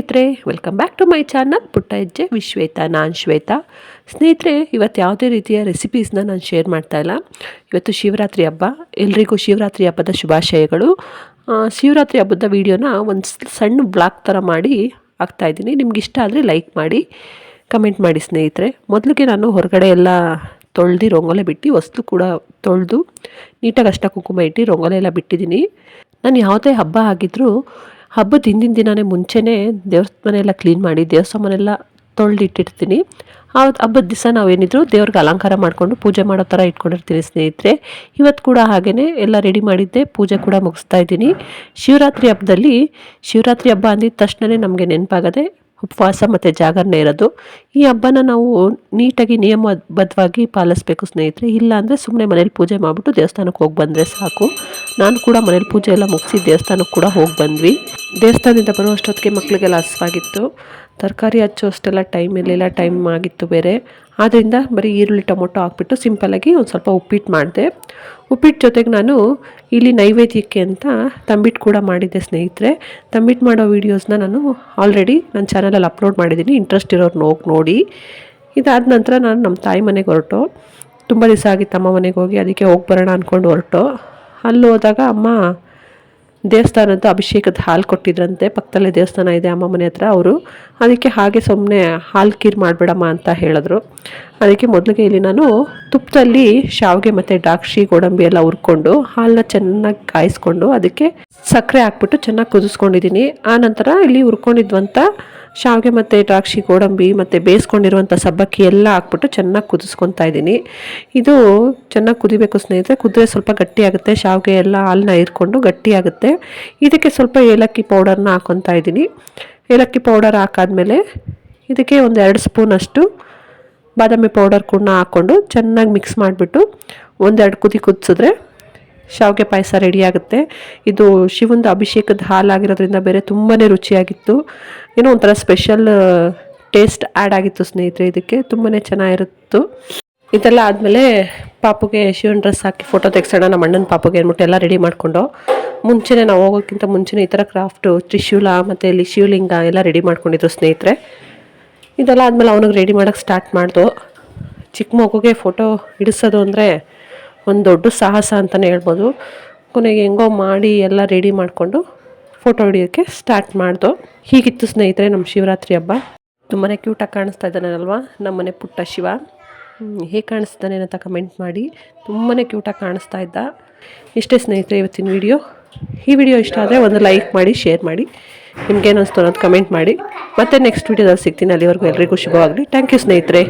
ಸ್ನೇಹಿತರೆ welcome back to my channel Putta Hejje, Vishweta, ನಾನು ಶ್ವೇತಾ. ಸ್ನೇಹಿತರೆ, ಇವತ್ತು ಯಾವುದೇ ರೀತಿಯ ರೆಸಿಪೀಸ್ನ ನಾನು ಶೇರ್ ಮಾಡ್ತಾ ಇಲ್ಲ. ಇವತ್ತು ಶಿವರಾತ್ರಿ ಹಬ್ಬ, ಎಲ್ರಿಗೂ ಶಿವರಾತ್ರಿ ಹಬ್ಬದ ಶುಭಾಶಯಗಳು. ಶಿವರಾತ್ರಿ ಹಬ್ಬದ ವೀಡಿಯೋನ ಒಂದು ಸಣ್ಣ ಬ್ಲಾಗ್ ಥರ ಮಾಡಿ ಹಾಕ್ತಾಯಿದ್ದೀನಿ ನಿಮ್ಗೆ ಇಷ್ಟ ಆದರೆ ಲೈಕ್ ಮಾಡಿ ಕಮೆಂಟ್ ಮಾಡಿ ಸ್ನೇಹಿತರೆ. ಮೊದಲಿಗೆ ನಾನು ಹೊರಗಡೆ ಎಲ್ಲ ತೊಳ್ದು ರಂಗೋಲೆ ಬಿಟ್ಟು ವಸ್ತು ಕೂಡ ತೊಳೆದು, ನೀಟಾಗಿ ಅಷ್ಟ ಕುಂಕುಮ ಇಟ್ಟು ರಂಗೋಲೆ ಎಲ್ಲ ಬಿಟ್ಟಿದ್ದೀನಿ. ನಾನು ಯಾವುದೇ ಹಬ್ಬ ಆಗಿದ್ರೂ ಹಬ್ಬದ ಹಿಂದಿನ ದಿನವೇ ಮುಂಚೆನೇ ದೇವಸ್ಥಾನ ಎಲ್ಲ ಕ್ಲೀನ್ ಮಾಡಿ ದೇವಸ್ಥಾನ ತೊಳೆದಿಟ್ಟಿರ್ತೀನಿ. ಆ ಹಬ್ಬದ ದಿವಸ ನಾವೇನಿದ್ರು ದೇವ್ರಿಗೆ ಅಲಂಕಾರ ಮಾಡಿಕೊಂಡು ಪೂಜೆ ಮಾಡೋ ಥರ ಇಟ್ಕೊಂಡಿರ್ತೀನಿ ಸ್ನೇಹಿತರೆ. ಇವತ್ತು ಕೂಡ ಹಾಗೆಯೇ ಎಲ್ಲ ರೆಡಿ ಮಾಡಿದ್ದೆ, ಪೂಜೆ ಕೂಡ ಮುಗಿಸ್ತಾ ಇದ್ದೀನಿ. ಶಿವರಾತ್ರಿ ಹಬ್ಬದಲ್ಲಿ, ಶಿವರಾತ್ರಿ ಹಬ್ಬ ಅಂದಿದ ತಕ್ಷಣವೇ ನಮಗೆ ನೆನಪಾಗದೆ ಉಪವಾಸ ಮತ್ತು ಜಾಗರಣೆ ಇರೋದು. ಈ ಹಬ್ಬನ ನಾವು ನೀಟಾಗಿ ನಿಯಮಬದ್ಧವಾಗಿ ಪಾಲಿಸ್ಬೇಕು ಸ್ನೇಹಿತರೆ. ಇಲ್ಲ ಅಂದರೆ ಸುಮ್ಮನೆ ಮನೇಲಿ ಪೂಜೆ ಮಾಡಿಬಿಟ್ಟು ದೇವಸ್ಥಾನಕ್ಕೆ ಹೋಗಿ ಬಂದರೆ ಸಾಕು. ನಾನು ಕೂಡ ಮನೇಲಿ ಪೂಜೆ ಎಲ್ಲ ಮುಗಿಸಿ ದೇವಸ್ಥಾನಕ್ಕೆ ಕೂಡ ಹೋಗಿ ಬಂದ್ವಿ. ದೇವಸ್ಥಾನದಿಂದ ಬರೋ ಅಷ್ಟೊತ್ತಿಗೆ ಮಕ್ಕಳಿಗೆಲ್ಲ ಹಸಿವಾಗಿತ್ತು. ತರಕಾರಿ ಹಚ್ಚೋ ಅಷ್ಟೆಲ್ಲ ಟೈಮ್ ಇರಲಿಲ್ಲ ಟೈಮ್ ಆಗಿತ್ತು ಬೇರೆ. ಆದ್ದರಿಂದ ಬರೀ ಈರುಳ್ಳಿ, ಟೊಮೊಟೊ ಹಾಕ್ಬಿಟ್ಟು ಸಿಂಪಲಾಗಿ ಒಂದು ಸ್ವಲ್ಪ ಉಪ್ಪಿಟ್ಟು ಮಾಡಿದೆ. ಉಪ್ಪಿಟ್ಟು ಜೊತೆಗೆ ನಾನು ಇಲ್ಲಿ ನೈವೇದ್ಯಕ್ಕೆ ಅಂತ ತಂಬಿಟ್ಟು ಕೂಡ ಮಾಡಿದ್ದೆ ಸ್ನೇಹಿತರೆ. ತಂಬಿಟ್ಟು ಮಾಡೋ ವೀಡಿಯೋಸ್ನ ನಾನು ಆಲ್ರೆಡಿ ನನ್ನ ಚಾನಲಲ್ಲಿ ಅಪ್ಲೋಡ್ ಮಾಡಿದ್ದೀನಿ. ಇಂಟ್ರೆಸ್ಟ್ ಇರೋರು ಹೋಗಿ ನೋಡಿ. ಇದಾದ ನಂತರ ನಾನು ನಮ್ಮ ತಾಯಿ ಮನೆಗೆ ಹೊರಟು. ತುಂಬ ದಿವಸ ಆಗಿತ್ತು ಅಮ್ಮ ಮನೆಗೆ ಹೋಗಿ ಅದಕ್ಕೆ ಹೋಗಿ ಬರೋಣ ಅಂದ್ಕೊಂಡು ಹೊರಟು. ಅಲ್ಲಿ ಹೋದಾಗ ಅಮ್ಮ ದೇವಸ್ಥಾನದ್ದು ಅಭಿಷೇಕದ ಹಾಲು ಕೊಟ್ಟಿದ್ರಂತೆ. ಪಕ್ಕದಲ್ಲೇ ದೇವಸ್ಥಾನ ಇದೆ ಅಮ್ಮ ಮನೆ ಹತ್ರ. ಅವರು ಅದಕ್ಕೆ ಹಾಗೆ ಸುಮ್ಮನೆ ಹಾಲು ಕೀರು ಮಾಡಬೇಡಮ್ಮ ಅಂತ ಹೇಳಿದ್ರು. ಅದಕ್ಕೆ ಮೊದಲಿಗೆ ಇಲ್ಲಿ ನಾನು ತುಪ್ಪದಲ್ಲಿ ಶಾವಿಗೆ ಮತ್ತು ದ್ರಾಕ್ಷಿ, ಗೋಡಂಬಿ ಎಲ್ಲ ಹುರ್ಕೊಂಡು ಹಾಲನ್ನ ಚೆನ್ನಾಗಿ ಕಾಯಿಸ್ಕೊಂಡು ಅದಕ್ಕೆ ಸಕ್ಕರೆ ಹಾಕ್ಬಿಟ್ಟು ಚೆನ್ನಾಗಿ ಕುದಿಸ್ಕೊಂಡಿದ್ದೀನಿ. ಆ ನಂತರ ಇಲ್ಲಿ ಹುರ್ಕೊಂಡಿದ್ವಂಥ ಶಾವಿಗೆ ಮತ್ತು ದ್ರಾಕ್ಷಿ, ಗೋಡಂಬಿ ಮತ್ತು ಬೇಯಿಸ್ಕೊಂಡಿರುವಂಥ ಸಬ್ಬಕ್ಕಿ ಎಲ್ಲ ಹಾಕ್ಬಿಟ್ಟು ಚೆನ್ನಾಗಿ ಕುದಿಸ್ಕೊತಾ ಇದ್ದೀನಿ. ಇದು ಚೆನ್ನಾಗಿ ಕುದಿಬೇಕು ಸ್ನೇಹಿತರೆ. ಕುದುರೆ ಸ್ವಲ್ಪ ಗಟ್ಟಿಯಾಗುತ್ತೆ ಶಾವಿಗೆ ಎಲ್ಲ ಹಾಲನ್ನ ಇರ್ಕೊಂಡು ಗಟ್ಟಿಯಾಗುತ್ತೆ ಇದಕ್ಕೆ ಸ್ವಲ್ಪ ಏಲಕ್ಕಿ ಪೌಡರ್ನ ಹಾಕ್ಕೊತಾ ಇದ್ದೀನಿ. ಏಲಕ್ಕಿ ಪೌಡರ್ ಹಾಕಾದ್ಮೇಲೆ ಇದಕ್ಕೆ ಒಂದು ಎರಡು ಸ್ಪೂನಷ್ಟು ಬಾದಾಮಿ ಪೌಡರ್ ಕೂಡ ಹಾಕ್ಕೊಂಡು ಚೆನ್ನಾಗಿ ಮಿಕ್ಸ್ ಮಾಡಿಬಿಟ್ಟು ಒಂದೆರಡು ಕುದಿ ಕುದಿಸಿದ್ರೆ ಶಾವಿಗೆ ಪಾಯಸ ರೆಡಿಯಾಗುತ್ತೆ ಇದು ಶಿವಂದು ಅಭಿಷೇಕದ ಹಾಲಾಗಿರೋದ್ರಿಂದ ಬೇರೆ ತುಂಬಾ ರುಚಿಯಾಗಿತ್ತು. ಏನೋ ಒಂಥರ ಸ್ಪೆಷಲ್ ಟೇಸ್ಟ್ ಆ್ಯಡ್ ಆಗಿತ್ತು ಸ್ನೇಹಿತರೆ ಇದಕ್ಕೆ. ತುಂಬಾ ಚೆನ್ನಾಗಿರುತ್ತು. ಇದೆಲ್ಲ ಆದಮೇಲೆ ಪಾಪುಗೆ ಶಿವನ ಡ್ರೆಸ್ ಹಾಕಿ ಫೋಟೋ ತೆಗ್ಸೋಣ. ನಮ್ಮ ಅಣ್ಣನ ಪಾಪುಗೆ ಅಂದ್ಬಿಟ್ಟು ಎಲ್ಲ ರೆಡಿ ಮಾಡಿಕೊಂಡು ಮುಂಚೆನೇ ನಾವು ಹೋಗೋಕ್ಕಿಂತ ಮುಂಚೆನೇ ಈ ಥರ ಕ್ರಾಫ್ಟು ತ್ರಿಶೂಲ ಮತ್ತು ಇಲ್ಲಿ ಶಿವಲಿಂಗ ಎಲ್ಲ ರೆಡಿ ಮಾಡ್ಕೊಂಡಿದ್ರು ಸ್ನೇಹಿತರೆ. ಇದೆಲ್ಲ ಆದಮೇಲೆ ಅವನಿಗೆ ರೆಡಿ ಮಾಡೋಕ್ಕೆ ಸ್ಟಾರ್ಟ್ ಮಾಡ್ದು. ಚಿಕ್ಕ ಮಗುಗೆ ಫೋಟೋ ಹಿಡಿಸೋದು ಅಂದರೆ ಒಂದು ದೊಡ್ಡ ಸಾಹಸ ಅಂತಲೇ ಹೇಳ್ಬೋದು. ಕೊನೆಗೆ ಹೆಂಗೋ ಮಾಡಿ ಎಲ್ಲ ರೆಡಿ ಮಾಡಿಕೊಂಡು ಫೋಟೋ ಹಿಡಿಯೋಕ್ಕೆ ಸ್ಟಾರ್ಟ್ ಮಾಡ್ದು. ಹೀಗಿತ್ತು ಸ್ನೇಹಿತರೆ ನಮ್ಮ ಶಿವರಾತ್ರಿ ಹಬ್ಬ. ತುಂಬಾ ಕ್ಯೂಟಾಗಿ ಕಾಣಿಸ್ತಾ ಇದ್ದಾನಲ್ವಾ? ನಮ್ಮನೆ ಪುಟ್ಟ ಶಿವ. ಹೇಗೆ ಕಾಣಿಸ್ತಾನೆ ಅಂತ ಕಮೆಂಟ್ ಮಾಡಿ. ತುಂಬಾ ಕ್ಯೂಟಾಗಿ ಕಾಣಿಸ್ತಾ ಇದ್ದ. ಇಷ್ಟೇ ಸ್ನೇಹಿತರೆ, ಇವತ್ತಿನ ವಿಡಿಯೋ ಈ ವಿಡಿಯೋ ಇಷ್ಟ ಆದರೆ ಒಂದು ಲೈಕ್ ಮಾಡಿ ಶೇರ್ ಮಾಡಿ. ನಿಮ್ಗೇನು ಅನಿಸ್ತು ಅನ್ನೋದು ಕಮೆಂಟ್ ಮಾಡಿ. ಮತ್ತೆ ನೆಕ್ಸ್ಟ್ ವೀಡಿಯೋದಲ್ಲಿ ಸಿಗ್ತೀನಿ. ಅಲ್ಲಿವರೆಗೂ ಎಲ್ಲರಿಗೂ ಶುಭವಾಗಲಿ. ಥ್ಯಾಂಕ್ ಯು ಸ್ನೇಹಿತರೆ.